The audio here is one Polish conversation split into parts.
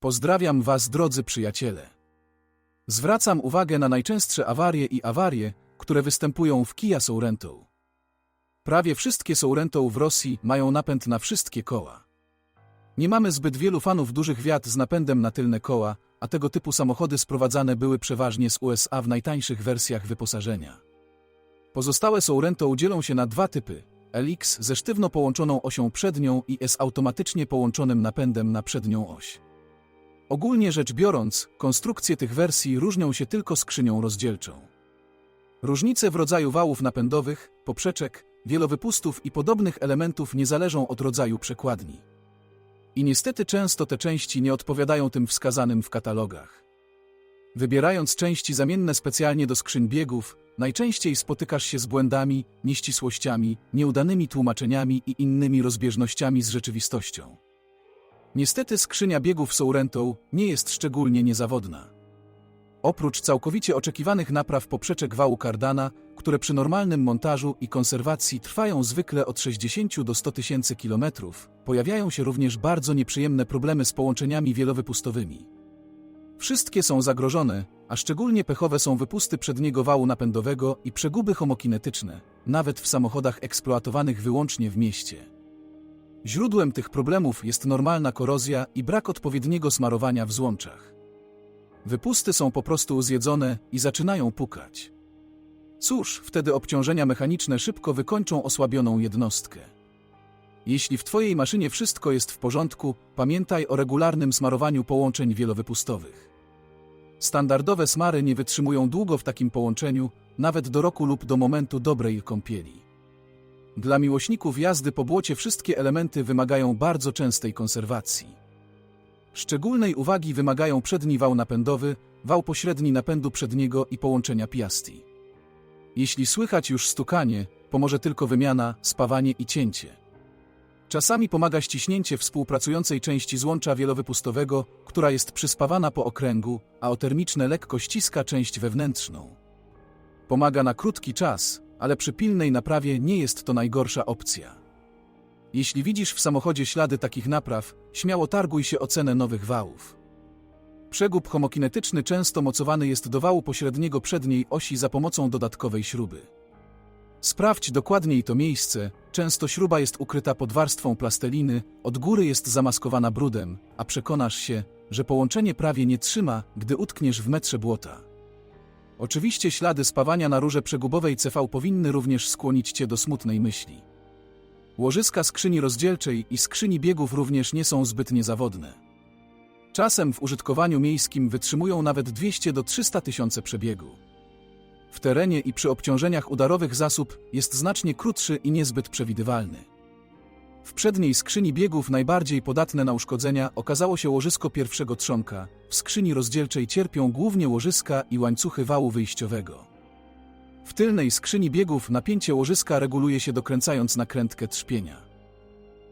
Pozdrawiam Was, drodzy przyjaciele. Zwracam uwagę na najczęstsze awarie i awarie, które występują w Kia Sorento. Prawie wszystkie Sorento w Rosji mają napęd na wszystkie koła. Nie mamy zbyt wielu fanów dużych wiat z napędem na tylne koła, a tego typu samochody sprowadzane były przeważnie z USA w najtańszych wersjach wyposażenia. Pozostałe Sorento dzielą się na dwa typy: LX ze sztywno połączoną osią przednią i S automatycznie połączonym napędem na przednią oś. Ogólnie rzecz biorąc, konstrukcje tych wersji różnią się tylko skrzynią rozdzielczą. Różnice w rodzaju wałów napędowych, poprzeczek, wielowypustów i podobnych elementów nie zależą od rodzaju przekładni. I niestety często te części nie odpowiadają tym wskazanym w katalogach. Wybierając części zamienne specjalnie do skrzyń biegów, najczęściej spotykasz się z błędami, nieścisłościami, nieudanymi tłumaczeniami i innymi rozbieżnościami z rzeczywistością. Niestety skrzynia biegów Sorento nie jest szczególnie niezawodna. Oprócz całkowicie oczekiwanych napraw poprzeczek wału kardana, które przy normalnym montażu i konserwacji trwają zwykle od 60 do 100 tysięcy kilometrów, pojawiają się również bardzo nieprzyjemne problemy z połączeniami wielowypustowymi. Wszystkie są zagrożone, a szczególnie pechowe są wypusty przedniego wału napędowego i przeguby homokinetyczne, nawet w samochodach eksploatowanych wyłącznie w mieście. Źródłem tych problemów jest normalna korozja i brak odpowiedniego smarowania w złączach. Wypusty są po prostu zjedzone i zaczynają pukać. Cóż, wtedy obciążenia mechaniczne szybko wykończą osłabioną jednostkę. Jeśli w Twojej maszynie wszystko jest w porządku, pamiętaj o regularnym smarowaniu połączeń wielowypustowych. Standardowe smary nie wytrzymują długo w takim połączeniu, nawet do roku lub do momentu dobrej kąpieli. Dla miłośników jazdy po błocie wszystkie elementy wymagają bardzo częstej konserwacji. Szczególnej uwagi wymagają przedni wał napędowy, wał pośredni napędu przedniego i połączenia piasti. Jeśli słychać już stukanie, pomoże tylko wymiana, spawanie i cięcie. Czasami pomaga ściśnięcie współpracującej części złącza wielowypustowego, która jest przyspawana po okręgu, a o termiczne lekko ściska część wewnętrzną. Pomaga na krótki czas, ale przy pilnej naprawie nie jest to najgorsza opcja. Jeśli widzisz w samochodzie ślady takich napraw, śmiało targuj się o cenę nowych wałów. Przegub homokinetyczny często mocowany jest do wału pośredniego przedniej osi za pomocą dodatkowej śruby. Sprawdź dokładniej to miejsce, często śruba jest ukryta pod warstwą plasteliny, od góry jest zamaskowana brudem, a przekonasz się, że połączenie prawie nie trzyma, gdy utkniesz w metrze błota. Oczywiście ślady spawania na rurze przegubowej CV powinny również skłonić Cię do smutnej myśli. Łożyska skrzyni rozdzielczej i skrzyni biegów również nie są zbyt niezawodne. Czasem w użytkowaniu miejskim wytrzymują nawet 200 do 300 tysiące przebiegu. W terenie i przy obciążeniach udarowych zasób jest znacznie krótszy i niezbyt przewidywalny. W przedniej skrzyni biegów najbardziej podatne na uszkodzenia okazało się łożysko pierwszego trzonka. W skrzyni rozdzielczej cierpią głównie łożyska i łańcuchy wału wyjściowego. W tylnej skrzyni biegów napięcie łożyska reguluje się dokręcając nakrętkę trzpienia.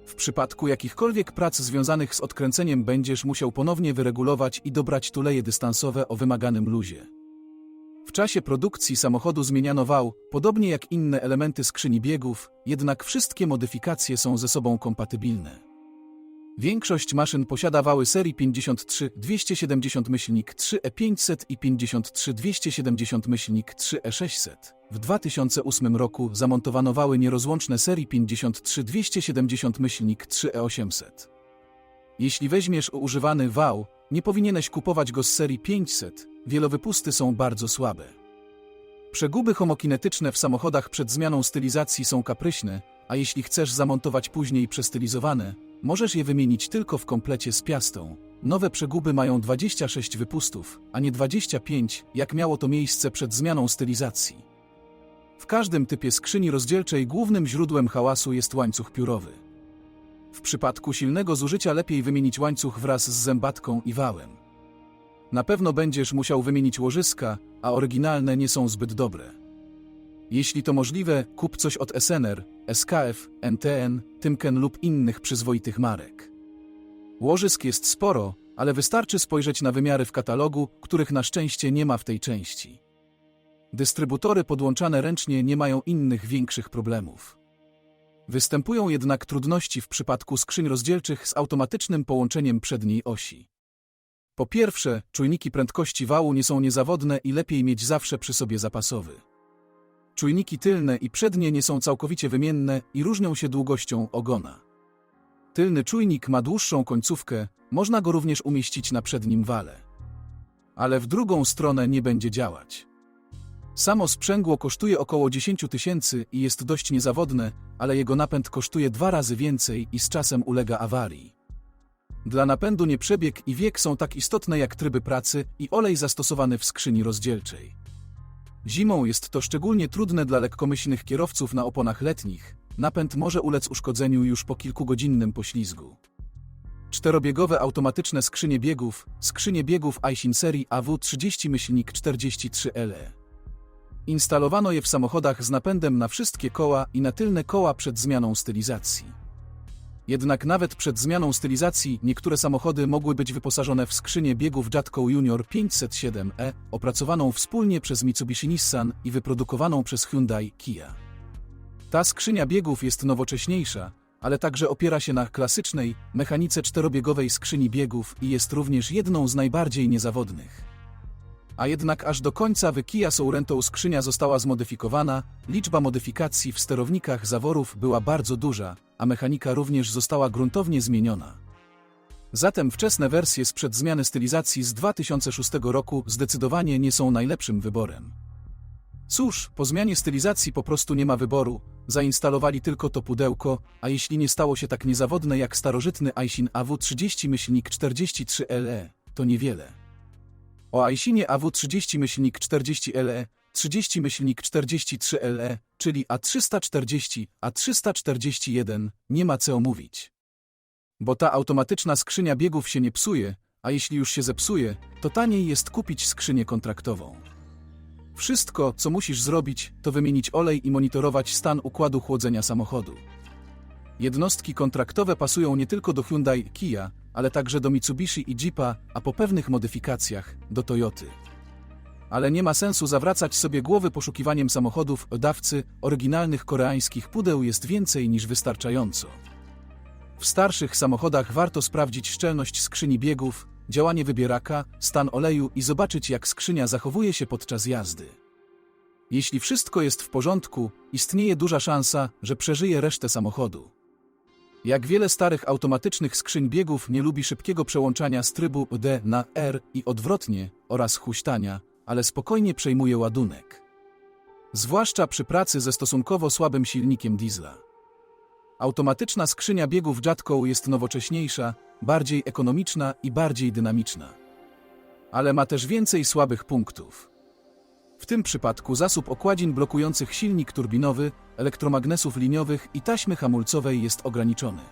W przypadku jakichkolwiek prac związanych z odkręceniem będziesz musiał ponownie wyregulować i dobrać tuleje dystansowe o wymaganym luzie. W czasie produkcji samochodu zmieniano wał, podobnie jak inne elementy skrzyni biegów, jednak wszystkie modyfikacje są ze sobą kompatybilne. Większość maszyn posiada wały serii 53 270 myślnik 3E500 i 53 270 myślnik 3E600. W 2008 roku zamontowano wały nierozłączne serii 53 270 myślnik 3E800. Jeśli weźmiesz używany wał, nie powinieneś kupować go z serii 500, wielowypusty są bardzo słabe. Przeguby homokinetyczne w samochodach przed zmianą stylizacji są kapryśne, a jeśli chcesz zamontować później przestylizowane, możesz je wymienić tylko w komplecie z piastą. Nowe przeguby mają 26 wypustów, a nie 25, jak miało to miejsce przed zmianą stylizacji. W każdym typie skrzyni rozdzielczej głównym źródłem hałasu jest łańcuch piórowy. W przypadku silnego zużycia lepiej wymienić łańcuch wraz z zębatką i wałem. Na pewno będziesz musiał wymienić łożyska, a oryginalne nie są zbyt dobre. Jeśli to możliwe, kup coś od SNR, SKF, NTN, Tymken lub innych przyzwoitych marek. Łożysk jest sporo, ale wystarczy spojrzeć na wymiary w katalogu, których na szczęście nie ma w tej części. Dystrybutory podłączane ręcznie nie mają innych większych problemów. Występują jednak trudności w przypadku skrzyń rozdzielczych z automatycznym połączeniem przedniej osi. Po pierwsze, czujniki prędkości wału nie są niezawodne i lepiej mieć zawsze przy sobie zapasowy. Czujniki tylne i przednie nie są całkowicie wymienne i różnią się długością ogona. Tylny czujnik ma dłuższą końcówkę, można go również umieścić na przednim wale. Ale w drugą stronę nie będzie działać. Samo sprzęgło kosztuje około 10 tysięcy i jest dość niezawodne, ale jego napęd kosztuje dwa razy więcej i z czasem ulega awarii. Dla napędu nie przebieg i wiek są tak istotne jak tryby pracy i olej zastosowany w skrzyni rozdzielczej. Zimą jest to szczególnie trudne dla lekkomyślnych kierowców na oponach letnich. Napęd może ulec uszkodzeniu już po kilkugodzinnym poślizgu. Czterobiegowe automatyczne skrzynie biegów, skrzynie biegów Aisin serii AW30-43LE. Instalowano je w samochodach z napędem na wszystkie koła i na tylne koła przed zmianą stylizacji. Jednak nawet przed zmianą stylizacji niektóre samochody mogły być wyposażone w skrzynię biegów Jatco Junior 507e, opracowaną wspólnie przez Mitsubishi Nissan i wyprodukowaną przez Hyundai Kia. Ta skrzynia biegów jest nowocześniejsza, ale także opiera się na klasycznej, mechanice czterobiegowej skrzyni biegów i jest również jedną z najbardziej niezawodnych. A jednak aż do końca w Kia Sorento skrzynia została zmodyfikowana, liczba modyfikacji w sterownikach zaworów była bardzo duża, a mechanika również została gruntownie zmieniona. Zatem wczesne wersje sprzed zmiany stylizacji z 2006 roku zdecydowanie nie są najlepszym wyborem. Cóż, po zmianie stylizacji po prostu nie ma wyboru, zainstalowali tylko to pudełko, a jeśli nie stało się tak niezawodne jak starożytny Aisin AW30-43LE, to niewiele. O Aisinie AW30-40LE, 30-43LE, czyli A340, A341, nie ma co mówić. Bo ta automatyczna skrzynia biegów się nie psuje, a jeśli już się zepsuje, to taniej jest kupić skrzynię kontraktową. Wszystko, co musisz zrobić, to wymienić olej i monitorować stan układu chłodzenia samochodu. Jednostki kontraktowe pasują nie tylko do Hyundai Kia, ale także do Mitsubishi i Jeepa, a po pewnych modyfikacjach do Toyoty. Ale nie ma sensu zawracać sobie głowy poszukiwaniem samochodów dawcy oryginalnych koreańskich pudeł jest więcej niż wystarczająco. W starszych samochodach warto sprawdzić szczelność skrzyni biegów, działanie wybieraka, stan oleju i zobaczyć jak skrzynia zachowuje się podczas jazdy. Jeśli wszystko jest w porządku, istnieje duża szansa, że przeżyje resztę samochodu. Jak wiele starych automatycznych skrzyń biegów nie lubi szybkiego przełączania z trybu D na R i odwrotnie oraz huśtania, ale spokojnie przejmuje ładunek. Zwłaszcza przy pracy ze stosunkowo słabym silnikiem diesla. Automatyczna skrzynia biegów Jatco jest nowocześniejsza, bardziej ekonomiczna i bardziej dynamiczna. Ale ma też więcej słabych punktów. W tym przypadku zasób okładzin blokujących silnik turbinowy, elektromagnesów liniowych i taśmy hamulcowej jest ograniczony.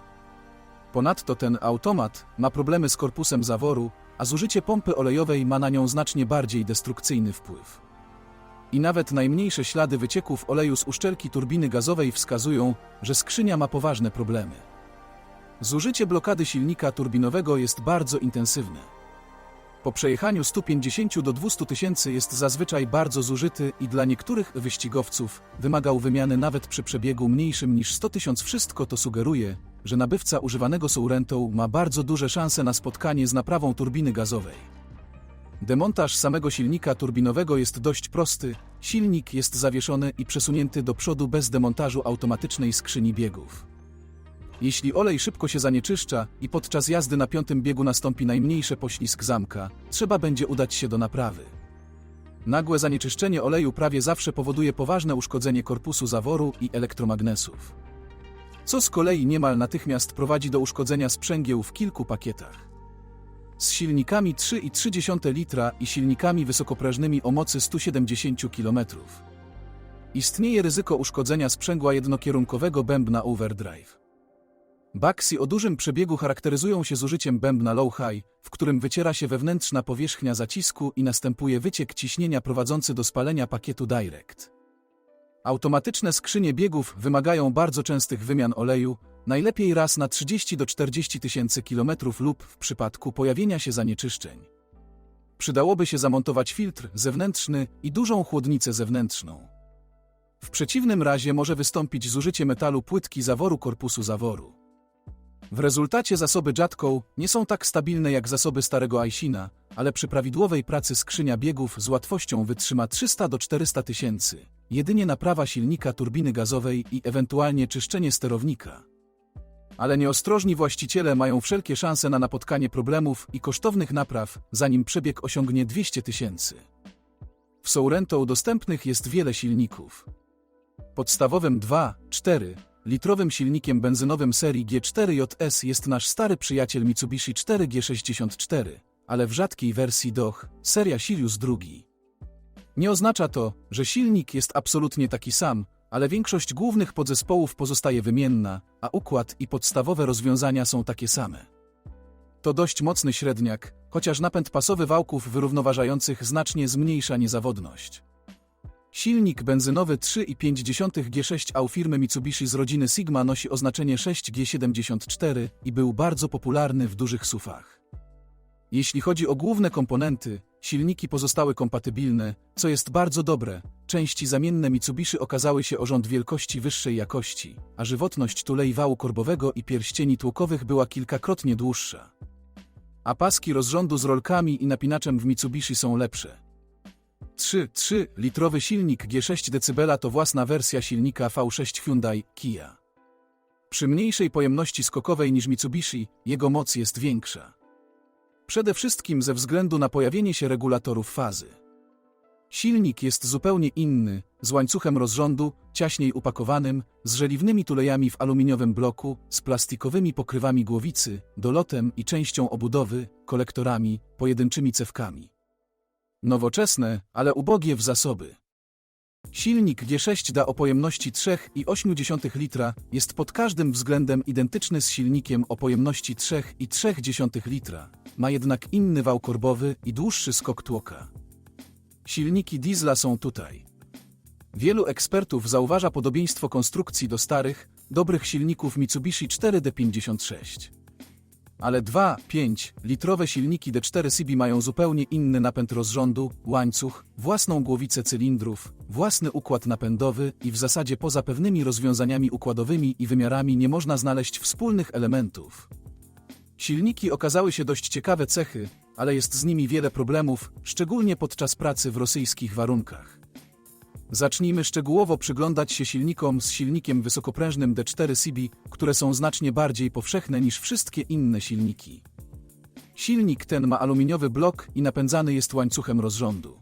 Ponadto ten automat ma problemy z korpusem zaworu, a zużycie pompy olejowej ma na nią znacznie bardziej destrukcyjny wpływ. I nawet najmniejsze ślady wycieków oleju z uszczelki turbiny gazowej wskazują, że skrzynia ma poważne problemy. Zużycie blokady silnika turbinowego jest bardzo intensywne. Po przejechaniu 150 do 200 tysięcy jest zazwyczaj bardzo zużyty i dla niektórych wyścigowców wymagał wymiany nawet przy przebiegu mniejszym niż 100 tysiąc. Wszystko to sugeruje, że nabywca używanego Sourentą ma bardzo duże szanse na spotkanie z naprawą turbiny gazowej. Demontaż samego silnika turbinowego jest dość prosty, silnik jest zawieszony i przesunięty do przodu bez demontażu automatycznej skrzyni biegów. Jeśli olej szybko się zanieczyszcza i podczas jazdy na piątym biegu nastąpi najmniejsze poślizg zamka, trzeba będzie udać się do naprawy. Nagłe zanieczyszczenie oleju prawie zawsze powoduje poważne uszkodzenie korpusu zaworu i elektromagnesów. Co z kolei niemal natychmiast prowadzi do uszkodzenia sprzęgieł w kilku pakietach. Z silnikami 3,3 litra i silnikami wysokoprężnymi o mocy 170 km. Istnieje ryzyko uszkodzenia sprzęgła jednokierunkowego bębna overdrive. Baksy o dużym przebiegu charakteryzują się zużyciem bębna low-high, w którym wyciera się wewnętrzna powierzchnia zacisku i następuje wyciek ciśnienia prowadzący do spalenia pakietu direct. Automatyczne skrzynie biegów wymagają bardzo częstych wymian oleju, najlepiej raz na 30 do 40 tysięcy kilometrów lub w przypadku pojawienia się zanieczyszczeń. Przydałoby się zamontować filtr zewnętrzny i dużą chłodnicę zewnętrzną. W przeciwnym razie może wystąpić zużycie metalu płytki zaworu korpusu zaworu. W rezultacie zasoby Jatką nie są tak stabilne jak zasoby starego Aisina, ale przy prawidłowej pracy skrzynia biegów z łatwością wytrzyma 300 do 400 tysięcy. Jedynie naprawa silnika turbiny gazowej i ewentualnie czyszczenie sterownika. Ale nieostrożni właściciele mają wszelkie szanse na napotkanie problemów i kosztownych napraw, zanim przebieg osiągnie 200 tysięcy. W Sorento dostępnych jest wiele silników. Podstawowym 2-4 litrowym silnikiem benzynowym serii G4JS jest nasz stary przyjaciel Mitsubishi 4G64, ale w rzadkiej wersji DOH, seria Sirius II. Nie oznacza to, że silnik jest absolutnie taki sam, ale większość głównych podzespołów pozostaje wymienna, a układ i podstawowe rozwiązania są takie same. To dość mocny średniak, chociaż napęd pasowy wałków wyrównoważających znacznie zmniejsza niezawodność. Silnik benzynowy 3,5 G6A firmy Mitsubishi z rodziny Sigma nosi oznaczenie 6G74 i był bardzo popularny w dużych SUVach. Jeśli chodzi o główne komponenty, silniki pozostały kompatybilne, co jest bardzo dobre. Części zamienne Mitsubishi okazały się o rząd wielkości wyższej jakości, a żywotność tulei wału korbowego i pierścieni tłokowych była kilkakrotnie dłuższa. A paski rozrządu z rolkami i napinaczem w Mitsubishi są lepsze. 3,3 litrowy silnik G6 dB to własna wersja silnika V6 Hyundai Kia. Przy mniejszej pojemności skokowej niż Mitsubishi, jego moc jest większa. Przede wszystkim ze względu na pojawienie się regulatorów fazy. Silnik jest zupełnie inny, z łańcuchem rozrządu, ciaśniej upakowanym, z żeliwnymi tulejami w aluminiowym bloku, z plastikowymi pokrywami głowicy, dolotem i częścią obudowy, kolektorami, pojedynczymi cewkami. Nowoczesne, ale ubogie w zasoby. Silnik G6 da o pojemności 3,8 litra, jest pod każdym względem identyczny z silnikiem o pojemności 3,3 litra, ma jednak inny wał korbowy i dłuższy skok tłoka. Silniki diesla są tutaj. Wielu ekspertów zauważa podobieństwo konstrukcji do starych, dobrych silników Mitsubishi 4D56. Ale 2,5 litrowe silniki D4 CB mają zupełnie inny napęd rozrządu, łańcuch, własną głowicę cylindrów, własny układ napędowy i w zasadzie poza pewnymi rozwiązaniami układowymi i wymiarami nie można znaleźć wspólnych elementów. Silniki okazały się dość ciekawe cechy, ale jest z nimi wiele problemów, szczególnie podczas pracy w rosyjskich warunkach. Zacznijmy szczegółowo przyglądać się silnikom z silnikiem wysokoprężnym D4 CB, które są znacznie bardziej powszechne niż wszystkie inne silniki. Silnik ten ma aluminiowy blok i napędzany jest łańcuchem rozrządu.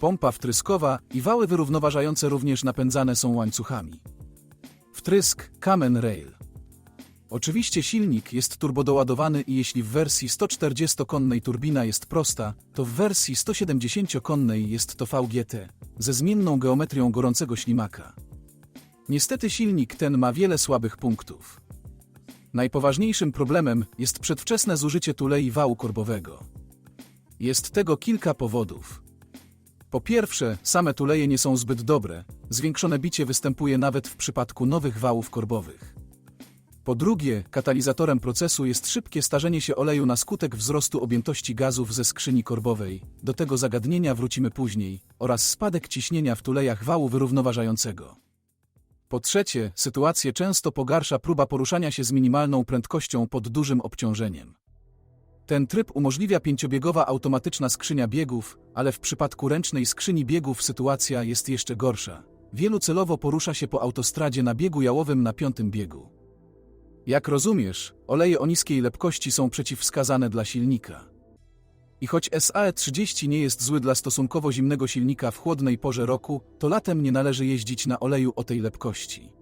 Pompa wtryskowa i wały wyrównoważające również napędzane są łańcuchami. Wtrysk Kamen Rail. Oczywiście silnik jest turbodoładowany i jeśli w wersji 140-konnej turbina jest prosta, to w wersji 170-konnej jest to VGT, ze zmienną geometrią gorącego ślimaka. Niestety silnik ten ma wiele słabych punktów. Najpoważniejszym problemem jest przedwczesne zużycie tulei wału korbowego. Jest tego kilka powodów. Po pierwsze, same tuleje nie są zbyt dobre, zwiększone bicie występuje nawet w przypadku nowych wałów korbowych. Po drugie, katalizatorem procesu jest szybkie starzenie się oleju na skutek wzrostu objętości gazów ze skrzyni korbowej. Do tego zagadnienia wrócimy później, oraz spadek ciśnienia w tulejach wału wyrównoważającego. Po trzecie, sytuację często pogarsza próba poruszania się z minimalną prędkością pod dużym obciążeniem. Ten tryb umożliwia pięciobiegowa automatyczna skrzynia biegów, ale w przypadku ręcznej skrzyni biegów sytuacja jest jeszcze gorsza. Wielu celowo porusza się po autostradzie na biegu jałowym na piątym biegu. Jak rozumiesz, oleje o niskiej lepkości są przeciwwskazane dla silnika. I choć SAE30 nie jest zły dla stosunkowo zimnego silnika w chłodnej porze roku, to latem nie należy jeździć na oleju o tej lepkości.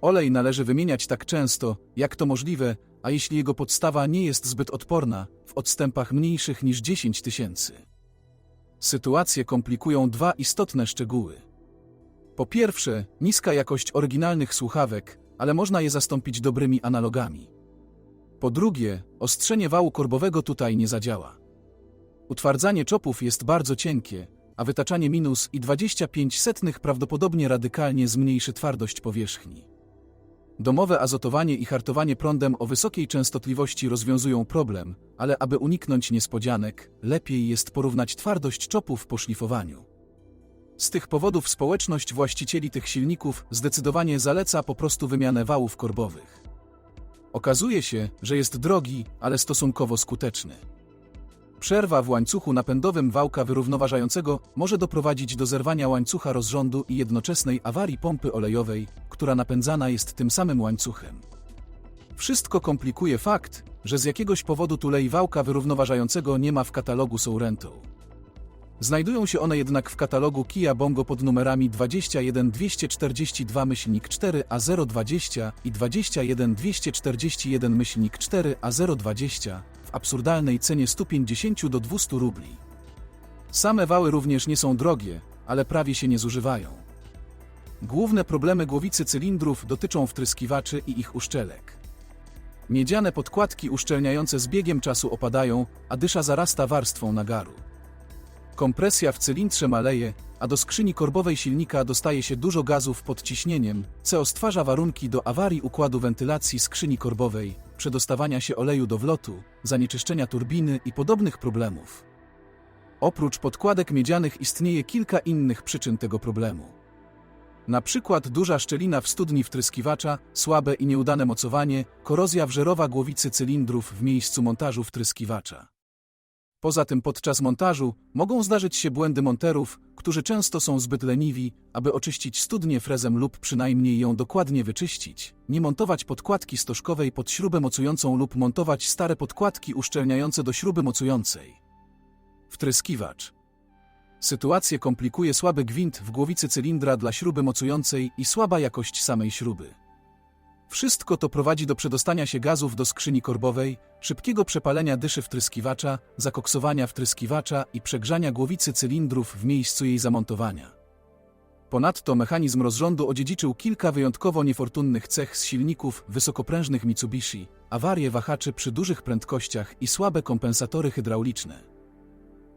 Olej należy wymieniać tak często, jak to możliwe, a jeśli jego podstawa nie jest zbyt odporna, w odstępach mniejszych niż 10 tysięcy. Sytuację komplikują dwa istotne szczegóły. Po pierwsze, niska jakość oryginalnych słuchawek, ale można je zastąpić dobrymi analogami. Po drugie, ostrzenie wału korbowego tutaj nie zadziała. Utwardzanie czopów jest bardzo cienkie, a wytaczanie minus i 25 setnych prawdopodobnie radykalnie zmniejszy twardość powierzchni. Domowe azotowanie i hartowanie prądem o wysokiej częstotliwości rozwiązują problem, ale aby uniknąć niespodzianek, lepiej jest porównać twardość czopów po szlifowaniu. Z tych powodów społeczność właścicieli tych silników zdecydowanie zaleca po prostu wymianę wałów korbowych. Okazuje się, że jest drogi, ale stosunkowo skuteczny. Przerwa w łańcuchu napędowym wałka wyrównoważającego może doprowadzić do zerwania łańcucha rozrządu i jednoczesnej awarii pompy olejowej, która napędzana jest tym samym łańcuchem. Wszystko komplikuje fakt, że z jakiegoś powodu tulei wałka wyrównoważającego nie ma w katalogu Sorento. Znajdują się one jednak w katalogu Kia Bongo pod numerami 21242-4 a 020 i 21241-4 a 020 w absurdalnej cenie 150 do 200 rubli. Same wały również nie są drogie, ale prawie się nie zużywają. Główne problemy głowicy cylindrów dotyczą wtryskiwaczy i ich uszczelek. Miedziane podkładki uszczelniające z biegiem czasu opadają, a dysza zarasta warstwą nagaru. Kompresja w cylindrze maleje, a do skrzyni korbowej silnika dostaje się dużo gazów pod ciśnieniem, co stwarza warunki do awarii układu wentylacji skrzyni korbowej, przedostawania się oleju do wlotu, zanieczyszczenia turbiny i podobnych problemów. Oprócz podkładek miedzianych istnieje kilka innych przyczyn tego problemu. Na przykład duża szczelina w studni wtryskiwacza, słabe i nieudane mocowanie, korozja wżerowa głowicy cylindrów w miejscu montażu wtryskiwacza. Poza tym podczas montażu mogą zdarzyć się błędy monterów, którzy często są zbyt leniwi, aby oczyścić studnię frezem lub przynajmniej ją dokładnie wyczyścić, nie montować podkładki stożkowej pod śrubę mocującą lub montować stare podkładki uszczelniające do śruby mocującej. Wtryskiwacz. Sytuację komplikuje słaby gwint w głowicy cylindra dla śruby mocującej i słaba jakość samej śruby. Wszystko to prowadzi do przedostania się gazów do skrzyni korbowej, szybkiego przepalenia dyszy wtryskiwacza, zakoksowania wtryskiwacza i przegrzania głowicy cylindrów w miejscu jej zamontowania. Ponadto mechanizm rozrządu odziedziczył kilka wyjątkowo niefortunnych cech z silników wysokoprężnych Mitsubishi, awarie wahaczy przy dużych prędkościach i słabe kompensatory hydrauliczne.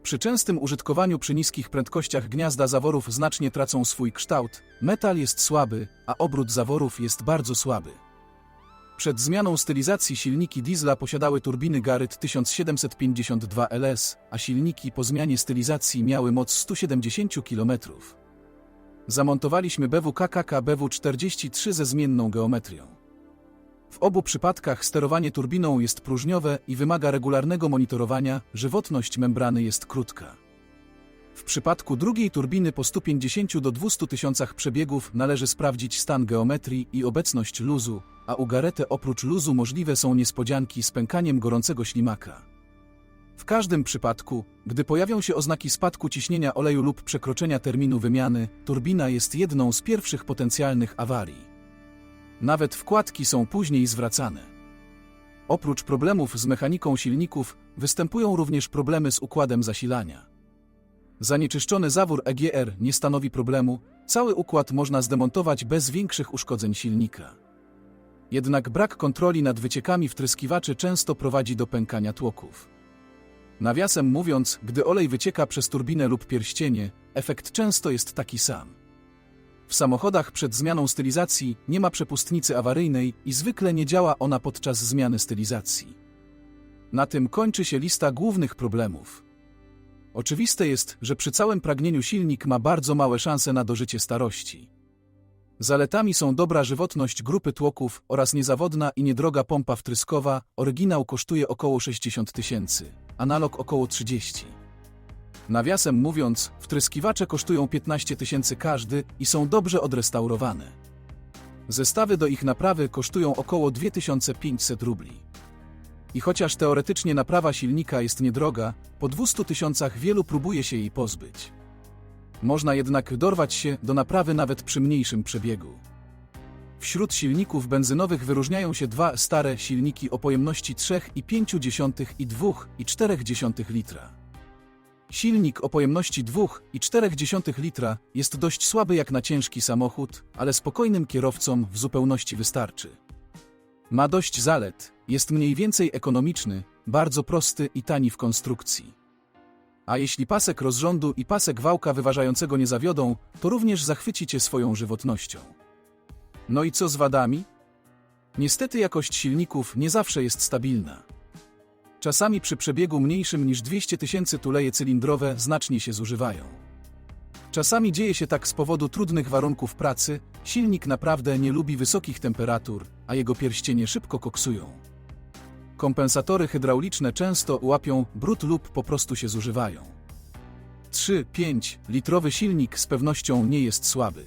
Przy częstym użytkowaniu przy niskich prędkościach gniazda zaworów znacznie tracą swój kształt, metal jest słaby, a obrót zaworów jest bardzo słaby. Przed zmianą stylizacji silniki diesla posiadały turbiny Garrett 1752 LS, a silniki po zmianie stylizacji miały moc 170 km. Zamontowaliśmy BW KKK BW43 ze zmienną geometrią. W obu przypadkach sterowanie turbiną jest próżniowe i wymaga regularnego monitorowania, żywotność membrany jest krótka. W przypadku drugiej turbiny po 150 do 200 tysiącach przebiegów należy sprawdzić stan geometrii i obecność luzu, a u Garete oprócz luzu możliwe są niespodzianki z pękaniem gorącego ślimaka. W każdym przypadku, gdy pojawią się oznaki spadku ciśnienia oleju lub przekroczenia terminu wymiany, turbina jest jedną z pierwszych potencjalnych awarii. Nawet wkładki są później zwracane. Oprócz problemów z mechaniką silników, występują również problemy z układem zasilania. Zanieczyszczony zawór EGR nie stanowi problemu, cały układ można zdemontować bez większych uszkodzeń silnika. Jednak brak kontroli nad wyciekami wtryskiwaczy często prowadzi do pękania tłoków. Nawiasem mówiąc, gdy olej wycieka przez turbinę lub pierścienie, efekt często jest taki sam. W samochodach przed zmianą stylizacji nie ma przepustnicy awaryjnej i zwykle nie działa ona podczas zmiany stylizacji. Na tym kończy się lista głównych problemów. Oczywiste jest, że przy całym pragnieniu silnik ma bardzo małe szanse na dożycie starości. Zaletami są dobra żywotność grupy tłoków oraz niezawodna i niedroga pompa wtryskowa. Oryginał kosztuje około 60 tysięcy, analog około 30. Nawiasem mówiąc, wtryskiwacze kosztują 15 tysięcy każdy i są dobrze odrestaurowane. Zestawy do ich naprawy kosztują około 2500 rubli. I chociaż teoretycznie naprawa silnika jest niedroga, po 200 tysiącach wielu próbuje się jej pozbyć. Można jednak dorwać się do naprawy nawet przy mniejszym przebiegu. Wśród silników benzynowych wyróżniają się dwa stare silniki o pojemności 3,5 i 2,4 litra. Silnik o pojemności 2,4 litra jest dość słaby jak na ciężki samochód, ale spokojnym kierowcom w zupełności wystarczy. Ma dość zalet, jest mniej więcej ekonomiczny, bardzo prosty i tani w konstrukcji. A jeśli pasek rozrządu i pasek wałka wyważającego nie zawiodą, to również zachwyci Cię swoją żywotnością. No i co z wadami? Niestety jakość silników nie zawsze jest stabilna. Czasami przy przebiegu mniejszym niż 200 tysięcy tuleje cylindrowe znacznie się zużywają. Czasami dzieje się tak z powodu trudnych warunków pracy, silnik naprawdę nie lubi wysokich temperatur, a jego pierścienie szybko koksują. Kompensatory hydrauliczne często łapią brud lub po prostu się zużywają. 3-5 litrowy silnik z pewnością nie jest słaby.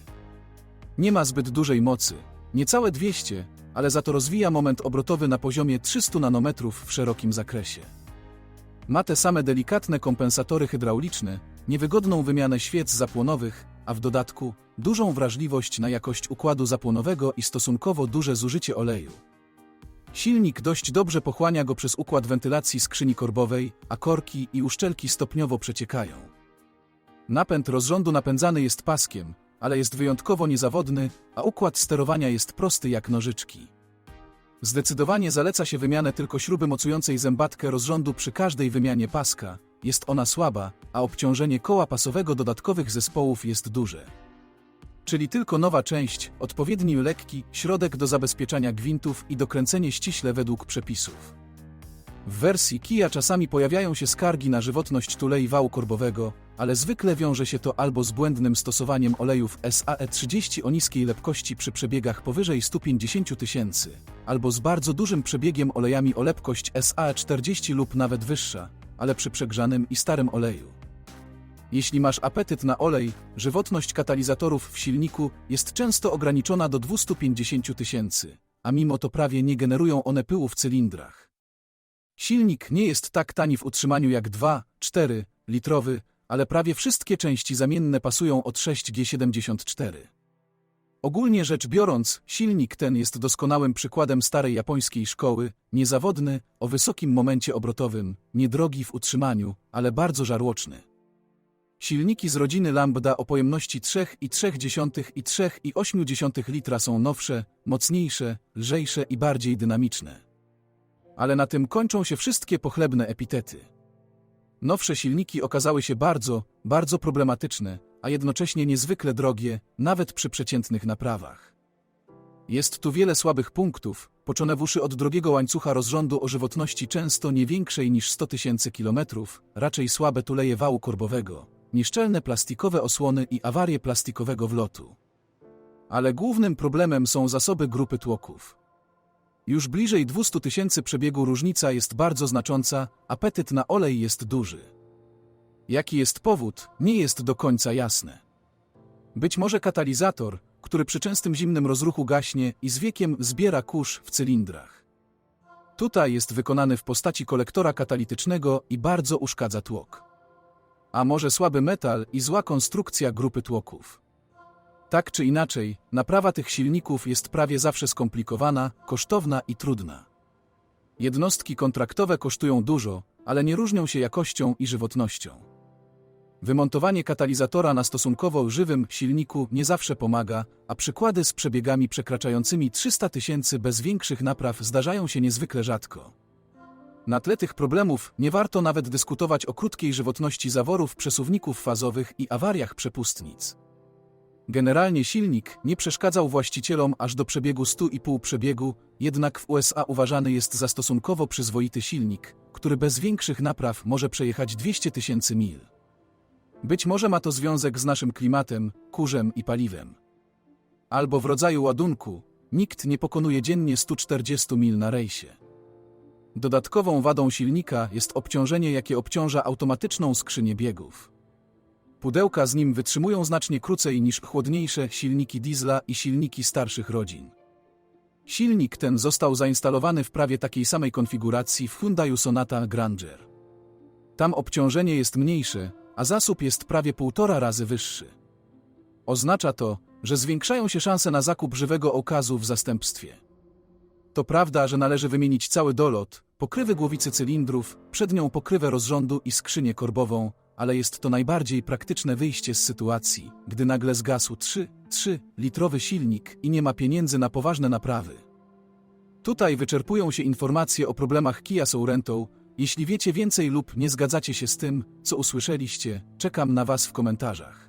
Nie ma zbyt dużej mocy, niecałe 200, ale za to rozwija moment obrotowy na poziomie 300 nanometrów w szerokim zakresie. Ma te same delikatne kompensatory hydrauliczne, niewygodną wymianę świec zapłonowych, a w dodatku dużą wrażliwość na jakość układu zapłonowego i stosunkowo duże zużycie oleju. Silnik dość dobrze pochłania go przez układ wentylacji skrzyni korbowej, a korki i uszczelki stopniowo przeciekają. Napęd rozrządu napędzany jest paskiem, ale jest wyjątkowo niezawodny, a układ sterowania jest prosty jak nożyczki. Zdecydowanie zaleca się wymianę tylko śruby mocującej zębatkę rozrządu przy każdej wymianie paska. Jest ona słaba, a obciążenie koła pasowego dodatkowych zespołów jest duże. Czyli tylko nowa część, odpowiedni lekki środek do zabezpieczania gwintów i dokręcenie ściśle według przepisów. W wersji Kia czasami pojawiają się skargi na żywotność tulei wału korbowego, ale zwykle wiąże się to albo z błędnym stosowaniem olejów SAE30 o niskiej lepkości przy przebiegach powyżej 150 tysięcy, albo z bardzo dużym przebiegiem olejami o lepkość SAE40 lub nawet wyższa, ale przy przegrzanym i starym oleju. Jeśli masz apetyt na olej, żywotność katalizatorów w silniku jest często ograniczona do 250 tysięcy, a mimo to prawie nie generują one pyłu w cylindrach. Silnik nie jest tak tani w utrzymaniu jak 2-4 litrowy, ale prawie wszystkie części zamienne pasują od 6G74. Ogólnie rzecz biorąc, silnik ten jest doskonałym przykładem starej japońskiej szkoły, niezawodny, o wysokim momencie obrotowym, niedrogi w utrzymaniu, ale bardzo żarłoczny. Silniki z rodziny Lambda o pojemności 3,3 i 3,8 litra są nowsze, mocniejsze, lżejsze i bardziej dynamiczne. Ale na tym kończą się wszystkie pochlebne epitety. Nowsze silniki okazały się bardzo, bardzo problematyczne, a jednocześnie niezwykle drogie, nawet przy przeciętnych naprawach. Jest tu wiele słabych punktów, poczonewuszy od drogiego łańcucha rozrządu o żywotności często nie większej niż 100 tysięcy kilometrów, raczej słabe tuleje wału korbowego, nieszczelne plastikowe osłony i awarie plastikowego wlotu. Ale głównym problemem są zasoby grupy tłoków. Już bliżej 200 tysięcy przebiegu różnica jest bardzo znacząca, apetyt na olej jest duży. Jaki jest powód, nie jest do końca jasne. Być może katalizator, który przy częstym zimnym rozruchu gaśnie i z wiekiem zbiera kurz w cylindrach. Tutaj jest wykonany w postaci kolektora katalitycznego i bardzo uszkadza tłok. A może słaby metal i zła konstrukcja grupy tłoków. Tak czy inaczej, naprawa tych silników jest prawie zawsze skomplikowana, kosztowna i trudna. Jednostki kontraktowe kosztują dużo, ale nie różnią się jakością i żywotnością. Wymontowanie katalizatora na stosunkowo żywym silniku nie zawsze pomaga, a przykłady z przebiegami przekraczającymi 300 tysięcy bez większych napraw zdarzają się niezwykle rzadko. Na tle tych problemów nie warto nawet dyskutować o krótkiej żywotności zaworów przesuwników fazowych i awariach przepustnic. Generalnie silnik nie przeszkadzał właścicielom aż do przebiegu 100,5 przebiegu, jednak w USA uważany jest za stosunkowo przyzwoity silnik, który bez większych napraw może przejechać 200 tysięcy mil. Być może ma to związek z naszym klimatem, kurzem i paliwem. Albo w rodzaju ładunku, nikt nie pokonuje dziennie 140 mil na rejsie. Dodatkową wadą silnika jest obciążenie, jakie obciąża automatyczną skrzynię biegów. Pudełka z nim wytrzymują znacznie krócej niż chłodniejsze silniki diesla i silniki starszych rodzin. Silnik ten został zainstalowany w prawie takiej samej konfiguracji w Hyundai Sonata Granger. Tam obciążenie jest mniejsze, a zasób jest prawie półtora razy wyższy. Oznacza to, że zwiększają się szanse na zakup żywego okazu w zastępstwie. To prawda, że należy wymienić cały dolot, pokrywy głowicy cylindrów, przednią pokrywę rozrządu i skrzynię korbową, ale jest to najbardziej praktyczne wyjście z sytuacji, gdy nagle zgasł 3-3 litrowy silnik i nie ma pieniędzy na poważne naprawy. Tutaj wyczerpują się informacje o problemach Kia Sorento. Jeśli wiecie więcej lub nie zgadzacie się z tym, co usłyszeliście, czekam na Was w komentarzach.